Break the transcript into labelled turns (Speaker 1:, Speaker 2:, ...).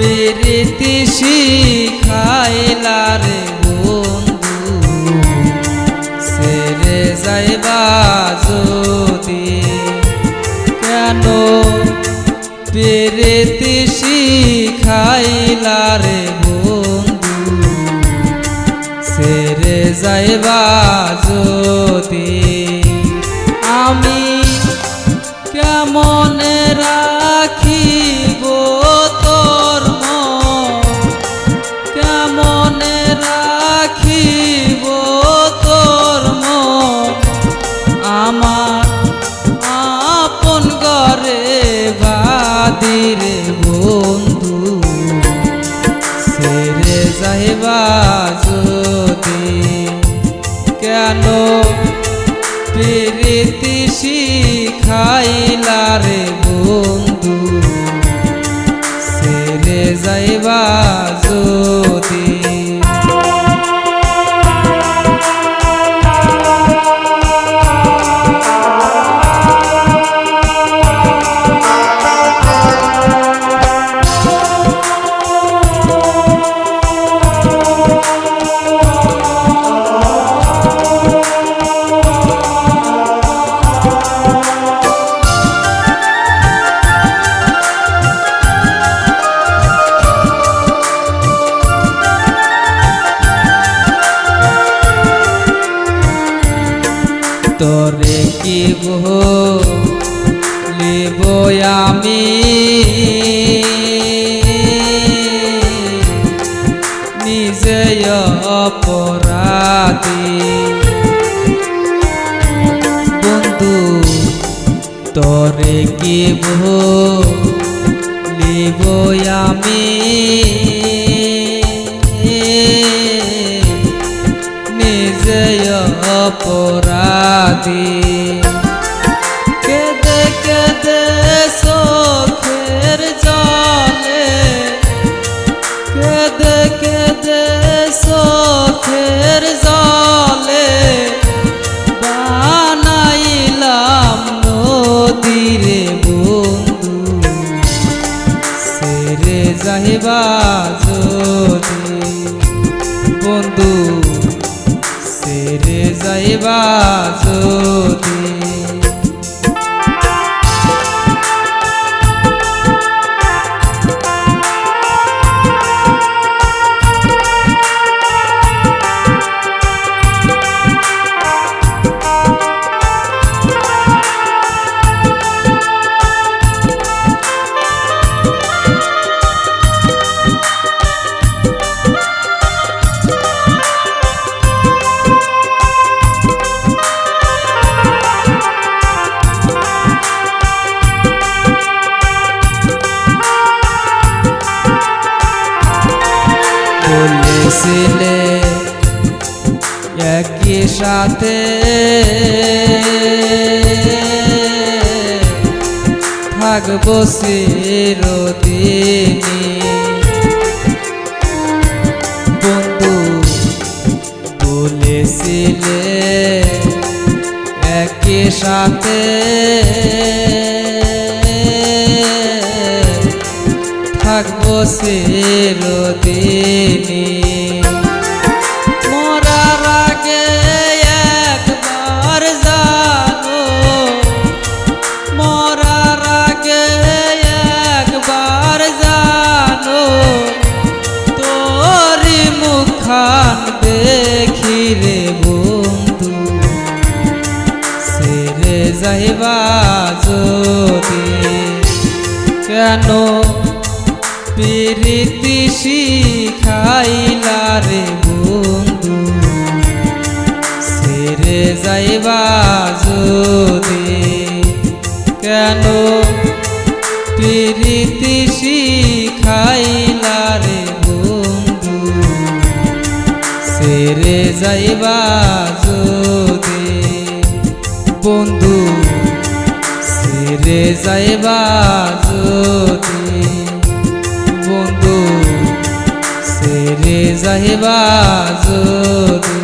Speaker 1: প্রীতি শিখাইলা বন্ধু। সেরে যাইবা যদি। কেন প্রীতি শিখাইলা রে বন্ধু? সেরে যাইবা যদি। আমি কেমন বাদিরে বন্ধু? সেরে যাইবা কেন প্রীতি শিখাইলা রে বন্ধু? সেরে যাইবা তোরে কি লিব আমি। নিজে অপরাধী। বন্ধু তোরে কি লিব আমি। নিজে অপরাধী। কেদে কেদে চোখের জলে, কেদে কেদে চোখের জলে বানাইলাম নদীরে বন্ধু। সেরে যাইবা সেরে বলেছিলে একই সাথে। থাকব চিরদিনই। বন্ধু বলেছিলে একই সাথে। থাকব চিরদিনই মরার আগে একবার জানো, মরার আগে একবার জানো, তোরি মুখান দেখি রে বন্ধু। যাইবা যদি, কেন প্রীতি শিখাইলা রে বন্ধু। সেরে যাইবা যদি। কেন প্রীতি শিখাইলা রে বন্ধু। সেরে যাইবা যদি। বন্ধু, সেরে যাইবা যাইবা যদি